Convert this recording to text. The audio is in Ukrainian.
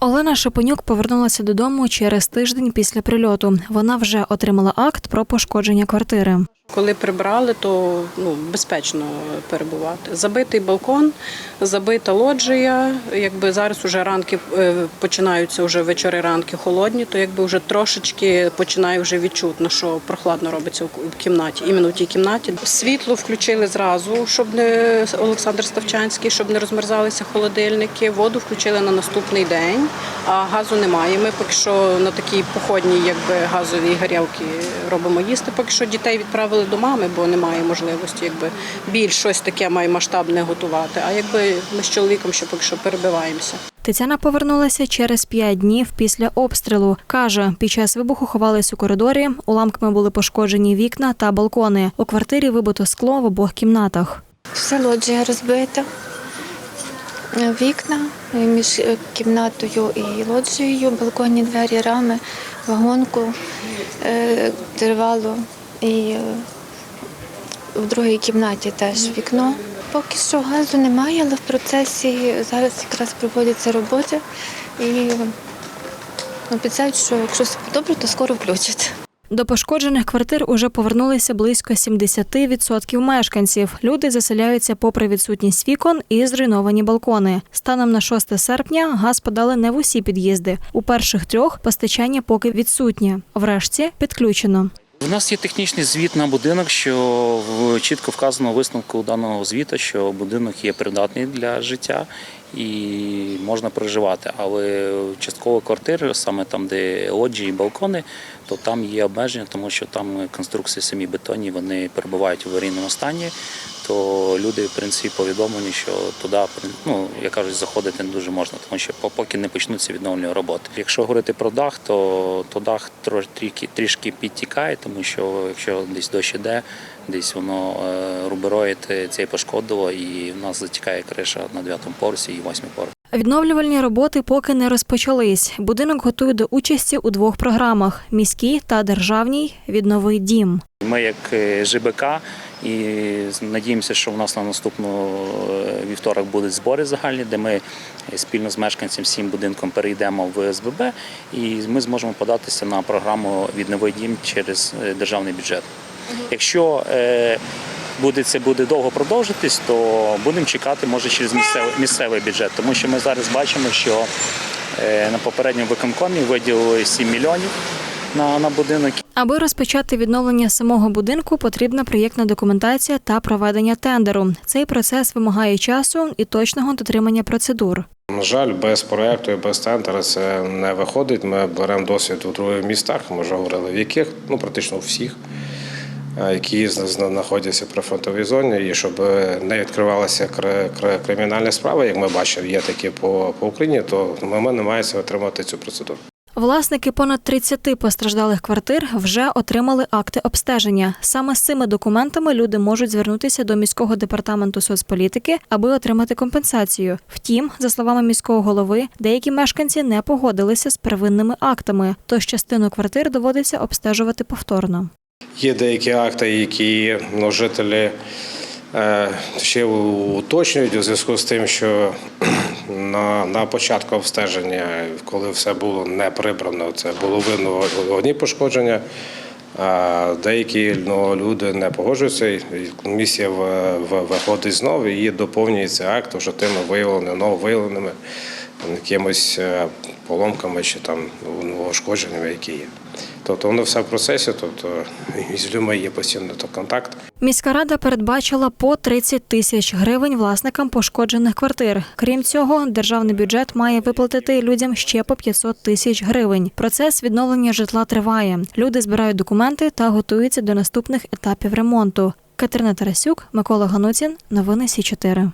o Олена Шепенюк повернулася додому через тиждень після прильоту. Вона вже отримала акт про пошкодження квартири. Коли прибрали, то ну, безпечно перебувати. Забитий балкон, забита лоджія. Якби зараз вже ранки е, починаються вже вечори ранки холодні, то якби вже трошечки починає вже відчутно, що прохладно робиться в кімнаті, іменно в тій кімнаті. Світло включили зразу, щоб не Олександр Ставчанський, щоб не розмерзалися холодильники. Воду включили на наступний день, а газу немає. Ми поки що на такій походній, якби газовій гарячці робимо їсти. Поки що дітей відправили до мами, бо немає можливості, якби більш щось таке має масштабне готувати. А якби ми з чоловіком ще поки що перебиваємося. Тетяна повернулася через п'ять днів після обстрілу. Каже, під час вибуху ховались у коридорі, уламками були пошкоджені вікна та балкони. У квартирі вибито скло в обох кімнатах. Все лоджія розбита. Вікна між е, кімнатою і лоджією, балконні двері, рами, вагонку е, тривало. І е, в другій кімнаті теж вікно. Поки що газу немає, але в процесі зараз якраз проводяться роботи і обіцяють, що якщо все добре, то скоро включать. До пошкоджених квартир уже повернулися близько 70% мешканців. Люди заселяються попри відсутність вікон і зруйновані балкони. Станом на 6 серпня газ подали не в усі під'їзди. У перших трьох постачання поки відсутнє. Врешті підключено. У нас є технічний звіт на будинок, що чітко вказано висновку даного звіту, що будинок є придатний для життя і можна проживати. Але частково квартири, саме там, де лоджії і балкони, то там є обмеження, тому що там конструкції самі бетонні, вони перебувають в аварійному стані. То люди, в принципі, повідомлені, що туди, ну як кажуть, заходити не дуже можна, тому що по- поки не почнуться відновлені роботи. Якщо говорити про дах, то, то дах трош- трішки, трішки підтікає, тому що якщо десь дощ іде, десь воно е, рубероїд е, цей пошкодило, і в нас затікає криша на дев'ятому поверсі і восьмий поверх. Відновлювальні роботи поки не розпочались. Будинок готує до участі у двох програмах: міській та державній віднови дім. Ми як е, ЖБК і надіємося, що в нас на наступну вівторок будуть збори загальні, де ми спільно з мешканцем всім будинком перейдемо в СББ, і ми зможемо податися на програму «Відновий дім через державний бюджет. Якщо е, буде це буде довго продовжитись, то будемо чекати може через місцевий місцевий бюджет, тому що ми зараз бачимо, що е, на попередньому виконкомі виділили 7 мільйонів на, на будинок. Аби розпочати відновлення самого будинку, потрібна проєктна документація та проведення тендеру. Цей процес вимагає часу і точного дотримання процедур. На жаль, без проекту і без тендера це не виходить. Ми беремо досвід у других містах, ми вже говорили в яких, ну практично у всіх, які знаходяться при фронтовій зоні, і щоб не відкривалися кри- кри- кримінальні справи, як ми бачимо, є такі по, по Україні, то ми намагаємося отримати цю процедуру. Власники понад 30 постраждалих квартир вже отримали акти обстеження. Саме з цими документами люди можуть звернутися до міського департаменту соцполітики, аби отримати компенсацію. Втім, за словами міського голови, деякі мешканці не погодилися з первинними актами, тож частину квартир доводиться обстежувати повторно. Є деякі акти, які ну, жителі е, ще уточнюють у зв'язку з тим, що на, на початку обстеження, коли все було не прибрано, це було видно одні пошкодження. А деякі ну, люди не погоджуються, і комісія виходить знову і доповнюється акт вже тими виявленими, нововиявленими якимось е, поломками чи там ну, ушкодженнями, які є. Тобто воно все в процесі, тобто з людьми є постійно то контакт. Міська рада передбачила по 30 тисяч гривень власникам пошкоджених квартир. Крім цього, державний бюджет має виплатити людям ще по 500 тисяч гривень. Процес відновлення житла триває. Люди збирають документи та готуються до наступних етапів ремонту. Катерина Тарасюк, Микола Гануцін. Новини Сі 4